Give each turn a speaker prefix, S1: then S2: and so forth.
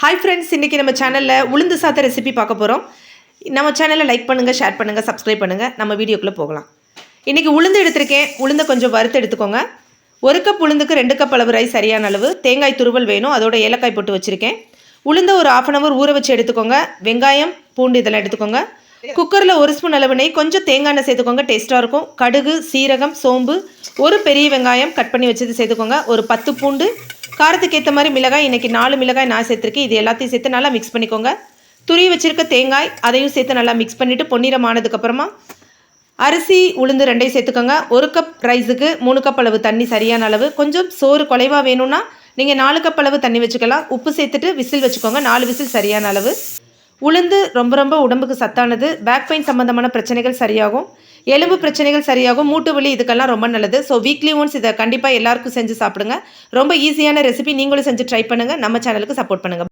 S1: Hi friends இன்றைக்கி நம்ம சேனலில் உளுந்து சாத்த ரெசிபி பார்க்க போகிறோம் நம்ம சேனலை லைக் பண்ணுங்கள் ஷேர் பண்ணுங்கள் சப்ஸ்கிரைப் பண்ணுங்கள் நம்ம வீடியோக்குள்ளே போகலாம். இன்றைக்கி உளுந்து எடுத்திருக்கேன். உளுந்தை கொஞ்சம் வறுத்து எடுத்துக்கோங்க. ஒரு கப் உளுந்துக்கு ரெண்டு கப் அளவு ரைஸ் சரியான அளவு. தேங்காய் துருவல் வேணும். அதோட ஏலக்காய் போட்டு வச்சுருக்கேன். உளுந்த ஒரு ஆஃப் அன் ஹவர் ஊற வச்சு எடுத்துக்கோங்க. வெங்காயம் பூண்டு இதெல்லாம் எடுத்துக்கோங்க. குக்கரில் ஒரு ஸ்பூன் அளவு நெய் கொஞ்சம் தேங்காய் எண்ணெய் சேர்த்துக்கோங்க. டேஸ்ட்டாக இருக்கும். கடுகு சீரகம் சோம்பு ஒரு பெரிய வெங்காயம் கட் பண்ணி வச்சது சேர்த்துக்கோங்க. ஒரு பத்து பூண்டு காரத்துக்கு ஏற்ற மாதிரி மிளகாய் இன்றைக்கி நாலு மிளகாய் நான் சேர்த்துருக்கேன். இது எல்லாத்தையும் சேர்த்து நல்லா மிக்ஸ் பண்ணிக்கோங்க. துருவி வச்சுருக்க தேங்காய் அதையும் சேர்த்து நல்லா மிக்ஸ் பண்ணிவிட்டு பொன்னிறம் ஆனதுக்கப்புறமா அரிசி உளுந்து ரெண்டையும் சேர்த்துக்கோங்க. ஒரு கப் ரைஸுக்கு மூணு கப் அளவு தண்ணி சரியான அளவு. கொஞ்சம் சோறு குலைவாக வேணும்னா நீங்கள் நாலு கப் அளவு தண்ணி வச்சுக்கலாம். உப்பு சேர்த்துட்டு விசில் வச்சுக்கோங்க. நாலு விசில் சரியான அளவு. உளுந்து ரொம்ப ரொம்ப உடம்புக்கு சத்தானது பேக் பெயின் சம்மந்தமான பிரச்சனைகள் சரியாகும். எலும்பு பிரச்சனைகள் சரியாகும் மூட்டு வலி இதுக்கெல்லாம் ரொம்ப நல்லது. ஸோ வீக்லி ஒன்ஸ் இதை கண்டிப்பாக எல்லாருக்கும் செஞ்சு சாப்பிடுங்க. ரொம்ப ஈஸியான ரெசிபி நீங்களும் செஞ்சு ட்ரை பண்ணுங்கள் நம்ம சேனலுக்கு சப்போர்ட் பண்ணுங்கள்